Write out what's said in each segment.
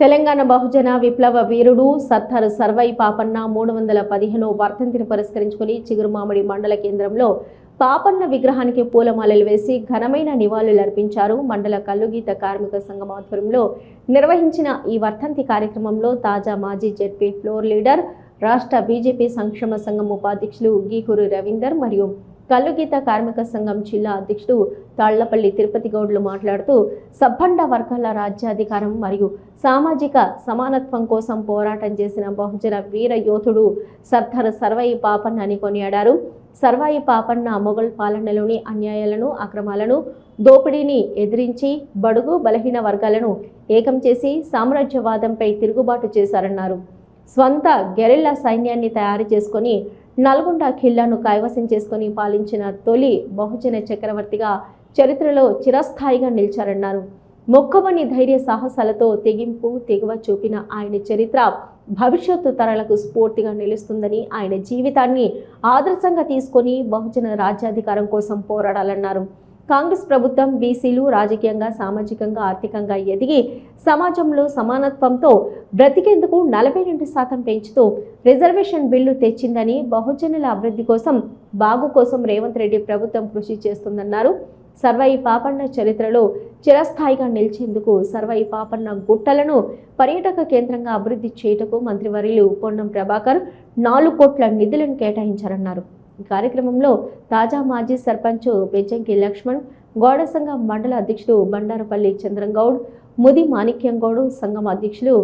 తెలంగాణ బహుజన విప్లవ వీరుడు సత్తర్ సర్వై పాపన్న మూడు వందల పదిహేను వర్ధంతిని పురస్కరించుకుని చిగురుమామిడి మండల కేంద్రంలో పాపన్న విగ్రహానికి పూలమాలలు వేసి ఘనమైన నివాళులు అర్పించారు. మండల కల్లుగీత కార్మిక సంఘం ఆధ్వర్యంలో నిర్వహించిన ఈ వర్ధంతి కార్యక్రమంలో తాజా మాజీ జెడ్పీ ఫ్లోర్ లీడర్ రాష్ట్ర బీజేపీ సంక్షేమ సంఘం ఉపాధ్యక్షులు గీహూరు రవీందర్ మరియు కల్లుగీత కార్మిక సంఘం జిల్లా అధ్యక్షుడు తాళ్ళపల్లి తిరుపతి గౌడ్లు మాట్లాడుతూ సబ్బండ వర్గాల రాజ్యాధికారం మరియు సామాజిక సమానత్వం కోసం పోరాటం చేసిన బహుజన వీర యోధుడు సర్దార్ సర్వయి పాపన్న అని కొనియాడారు. సర్వాయి పాపన్న మొఘల్ పాలనలోని అన్యాయాలను అక్రమాలను దోపిడీని ఎదిరించి బడుగు బలహీన వర్గాలను ఏకం చేసి సామ్రాజ్యవాదంపై తిరుగుబాటు చేశారన్నారు. స్వంత గెరిల్లా సైన్యాన్ని తయారు చేసుకొని నల్గొండ ఖిల్లాను కైవసం చేసుకొని పాలించిన తొలి బహుజన చక్రవర్తిగా చరిత్రలో చిరస్థాయిగా నిలిచారన్నారు. మొక్కవని ధైర్య సాహసాలతో తెగింపు తెగువ చూపిన ఆయన చరిత్ర భవిష్యత్తు తరాలకు స్ఫూర్తిగా నిలుస్తుందని ఆయన జీవితాన్ని ఆదర్శంగా తీసుకొని బహుజన రాజ్యాధికారం కోసం పోరాడాలన్నారు. కాంగ్రెస్ ప్రభుత్వం బీసీలు రాజకీయంగా సామాజికంగా ఆర్థికంగా ఎదిగి సమాజంలో సమానత్వంతో బ్రతికేందుకు నలభై రెండు శాతం పెంచుతూ రిజర్వేషన్ బిల్లు తెచ్చిందని బహుజనుల అభివృద్ధి కోసం బాగు కోసం రేవంత్ రెడ్డి ప్రభుత్వం కృషి చేస్తుందన్నారు. సర్వై పాపన్న చరిత్రలో చిరస్థాయిగా నిలిచేందుకు సర్వై పాపన్న గుట్టలను పర్యాటక కేంద్రంగా అభివృద్ధి చేయుటకు మంత్రివర్యులు పొన్నం ప్రభాకర్ నాలుగు కోట్ల నిధులను కేటాయించారన్నారు. ఈ కార్యక్రమంలో తాజా మాజీ సర్పంచ్ పెంచంకి లక్ష్మణ్ గౌడ సంఘం మండల అధ్యక్షుడు బండారపల్లి చంద్రంగౌడ్ ముది మాణిక్యంగౌడ్ సంఘం అధ్యక్షులు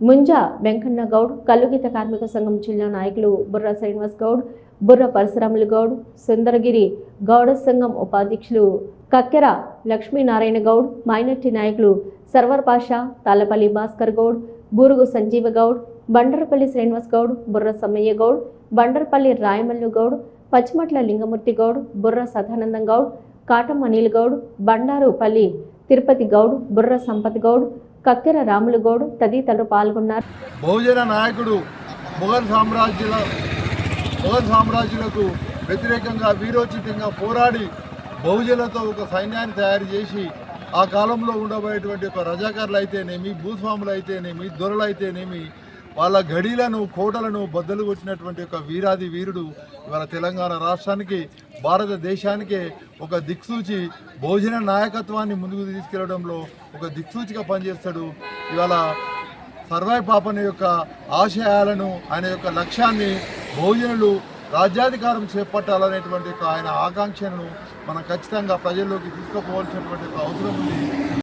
ముంజ వెంకన్న గౌడ్ కల్లుగీత కార్మిక సంఘం జిల్లా నాయకులు బుర్ర శ్రీనివాస్ గౌడ్ బుర్ర పరశురాములు గౌడ్ సుందరగిరి గౌడ సంఘం ఉపాధ్యక్షులు కక్కెర లక్ష్మీనారాయణ గౌడ్ మైనార్టీ నాయకులు సర్వర్ పాషా తాళ్ళపల్లి భాస్కర్ గౌడ్ బూరుగు సంజీవ గౌడ్ బండరపల్లి శ్రీనివాస్ గౌడ్ బుర్ర సమ్మయ్య గౌడ్ బండరపల్లి రాయమల్లు గౌడ్ పచ్చిమట్ల లింగమూర్తి గౌడ్ బుర్ర సదానందం గౌడ్ కాటం అనిల్ గౌడ్ బండారుపల్లి తిరుపతి గౌడ్ బుర్ర సంపత్ గౌడ్ కక్కెర రాములు గౌడ్ తదితరులు పాల్గొన్నారు. బహుజన నాయకుడు మొఘల్ సామ్రాజ్యుల మొఘల్ సామ్రాజ్యులకు వ్యతిరేకంగా వీరోచితంగా పోరాడి బహుజనులతో ఒక సైన్యాన్ని తయారు చేసి ఆ కాలంలో ఉండబోయేటువంటి ఒక రజాకారులు అయితేనేమి భూస్వాములు అయితేనేమి దొరలు అయితేనేమి వాళ్ళ గడిలను కోటలను బద్దలు కొట్టినటువంటి ఒక వీరాది వీరుడు ఇవాళ తెలంగాణ రాష్ట్రానికి భారతదేశానికే ఒక దిక్సూచి భోజన నాయకత్వాన్ని ముందుకు తీసుకెళ్ళడంలో ఒక దిక్సూచిగా పనిచేస్తాడు. ఇవాళ సర్వాయి పాపన యొక్క ఆశయాలను ఆయన యొక్క లక్ష్యాన్ని భోజనులు రాజ్యాధికారం చేపట్టాలనేటువంటి ఆయన ఆకాంక్షను మనం ఖచ్చితంగా ప్రజల్లోకి తీసుకుపోవాల్సినటువంటి అవసరం ఉంది.